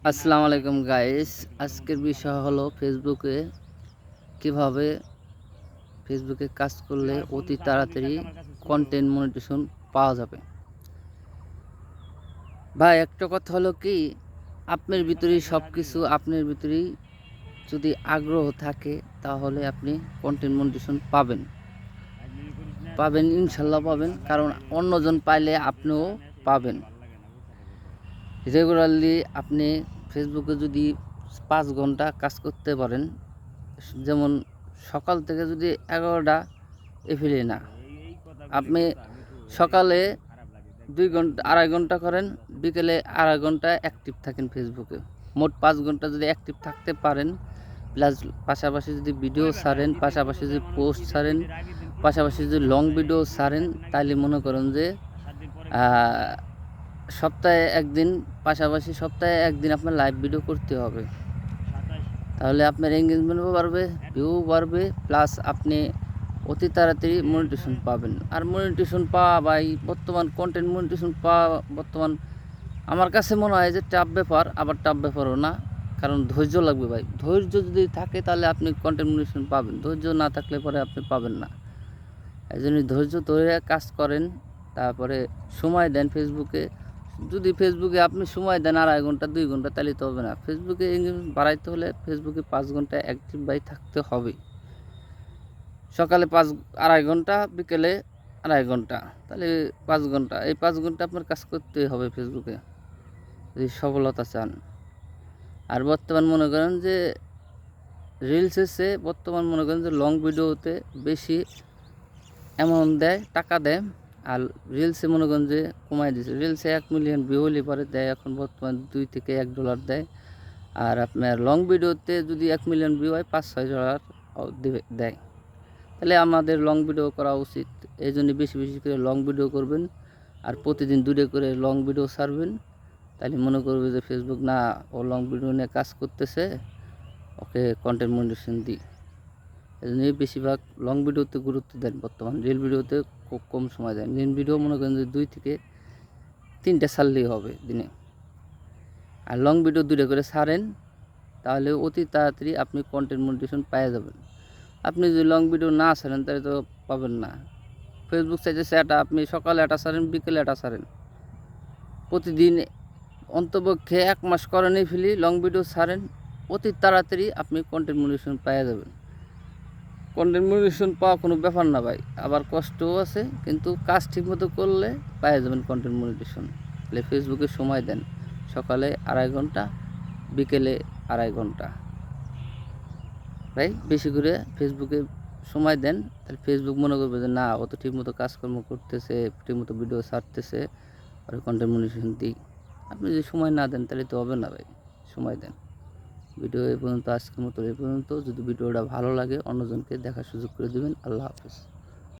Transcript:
আসসালামু আলাইকুম গাইস আজকের বিষয় হলো ফেসবুকে কীভাবে ফেসবুকে কাজ করলে অতি তাড়াতাড়ি কন্টেন্ট মনিটেশন পাওয়া যাবে। ভাই, একটা কথা হলো কি, আপনার ভিতরেই সব কিছু আপনার ভিতরেই যদি আগ্রহ থাকে, তাহলে আপনি কন্টেন্ট মনিটেশন পাবেন। পাবেন, ইনশাল্লাহ পাবেন, কারণ অন্যজন পাইলে আপনিও পাবেন। রেগুলারলি আপনি ফেসবুকে যদি পাঁচ ঘণ্টা কাজ করতে পারেন, যেমন সকাল থেকে যদি এগারোটা এফিলে না। আপনি সকালে দুই ঘণ্টা, আড়াই ঘণ্টা করেন, বিকেলে আড়াই ঘণ্টা অ্যাক্টিভ থাকেন ফেসবুকে। মোট পাঁচ ঘণ্টা যদি অ্যাক্টিভ থাকতে পারেন প্লাস পাশাপাশি যদি ভিডিও ছাড়েন, পাশাপাশি যদি পোস্ট ছাড়েন, পাশাপাশি যদি লং ভিডিও ছাড়েন তাহলে মনে করেন যে সপ্তাহে একদিন, পাশাপাশি সপ্তাহে একদিন আপনার লাইভ ভিডিও করতে হবে। তাহলে আপনার এঙ্গেজমেন্টও বাড়বে ভিউ বাড়বে প্লাস আপনি অতি তাড়াতাড়ি মনিটেশন পাবেন। আর মনিটেশন পাওয়া বা এই বর্তমান কন্টেন্ট মনিটেশন পাওয়া বর্তমান, আমার কাছে মনে হয় যে টাফ ব্যাপার, আবার টাফ ব্যাপারও না, কারণ ধৈর্য লাগবে ভাই। ধৈর্য যদি থাকে তাহলে আপনি কন্টেন্ট মনিটেশন পাবেন, ধৈর্য না থাকলে পরে আপনি পাবেন না। এই জন্য ধৈর্য ধরে কাজ করেন, তারপরে সময় দেন ফেসবুকে যদি ফেসবুকে আপনি সময় দেন আড়াই ঘণ্টা, দুই ঘণ্টা, তাহলে তো হবে না। ফেসবুকে বাড়াইতে হলে ফেসবুকে পাঁচ ঘণ্টা অ্যাক্টিভ বাই থাকতে হবে সকালে পাঁচ, আড়াই ঘণ্টা, বিকেলে আড়াই ঘণ্টা। তাহলে পাঁচ ঘণ্টা, এই পাঁচ ঘণ্টা আপনার কাজ করতেই হবে ফেসবুকে যদি সফলতা চান। আর বর্তমান মনে করেন যে রিলস এসে বর্তমান মনে করেন যে লং ভিডিওতে বেশি অ্যামাউন্ট দেয়, টাকা দেয়। আর রিলসে মনে করেন যে কমাই দিয়েছে রিলসে এক মিলিয়ন ভিউ হলে পরে দেয়, এখন বর্তমান দুই থেকে এক ডলার দেয়। আর আপনার লং ভিডিওতে যদি এক মিলিয়ন ভিউ হয়, পাঁচ, ছয় ডলার দেবে, দেয়। তাহলে আমাদের লং ভিডিও করা উচিত। এই জন্য বেশি বেশি করে লং ভিডিও করবেন। আর প্রতিদিন দূরে করে লং ভিডিও ছাড়বেন। তাহলে মনে করবে যে ফেসবুক না, ও লং ভিডিও নিয়ে কাজ করতেছে। ওকে কন্টেন্ট মনিটেশন দিই। এই বেশিরভাগ লং ভিডিওতে গুরুত্ব দেন বর্তমান রিল ভিডিওতে খুব কম সময় দেন। রিল ভিডিও মনে করেন যে দুই থেকে তিনটে ছাড়লেই হবে দিনে। আর লং ভিডিও দূরে করে ছাড়েন, তাহলে অতি তাড়াতাড়ি আপনি কন্টেন্ট মনিটেশন পেয়ে যাবেন। আপনি যদি লং ভিডিও না ছাড়েন, তাহলে তো পাবেন না। ফেসবুক চাইতেছে এটা আপনি সকালে এটা ছাড়েন, বিকেলে এটা ছাড়েন। প্রতিদিন অন্তপক্ষে এক মাস করেনই ফেলি লং ভিডিও ছাড়েন, অতি তাড়াতাড়ি আপনি কন্টেন্ট মনিটেশন পেয়ে যাবেন। কন্টেন্ট পাওয়া কোনো ব্যাপার না ভাই। আবার কষ্টও আছে, কিন্তু কাজ ঠিকমতো করলে পেয়ে যাবেন কন্টেন্ট মনিটেশন তাহলে ফেসবুকে সময় দেন। সকালে আড়াই ঘণ্টা, বিকেলে আড়াই ঘণ্টা। ভাই, বেশি করে ফেসবুকে সময় দেন। তাহলে ফেসবুক মনে করবে যে, না, ও তো ঠিকমতো কাজকর্ম করতেছে, ঠিকমতো ভিডিও ছাড়তেছে, আর কন্টেন্ট মনিটেশন দিই। আপনি যদি সময় না দেন, তাহলে তো হবে না ভাই। সময় দেন। ভিডিও এ পর্যন্ত, আজকের মতো এ পর্যন্ত। যদি ভিডিওটা ভালো লাগে, অন্যজনকে দেখার সুযোগ করে দেবেন। আল্লাহ হাফিজ।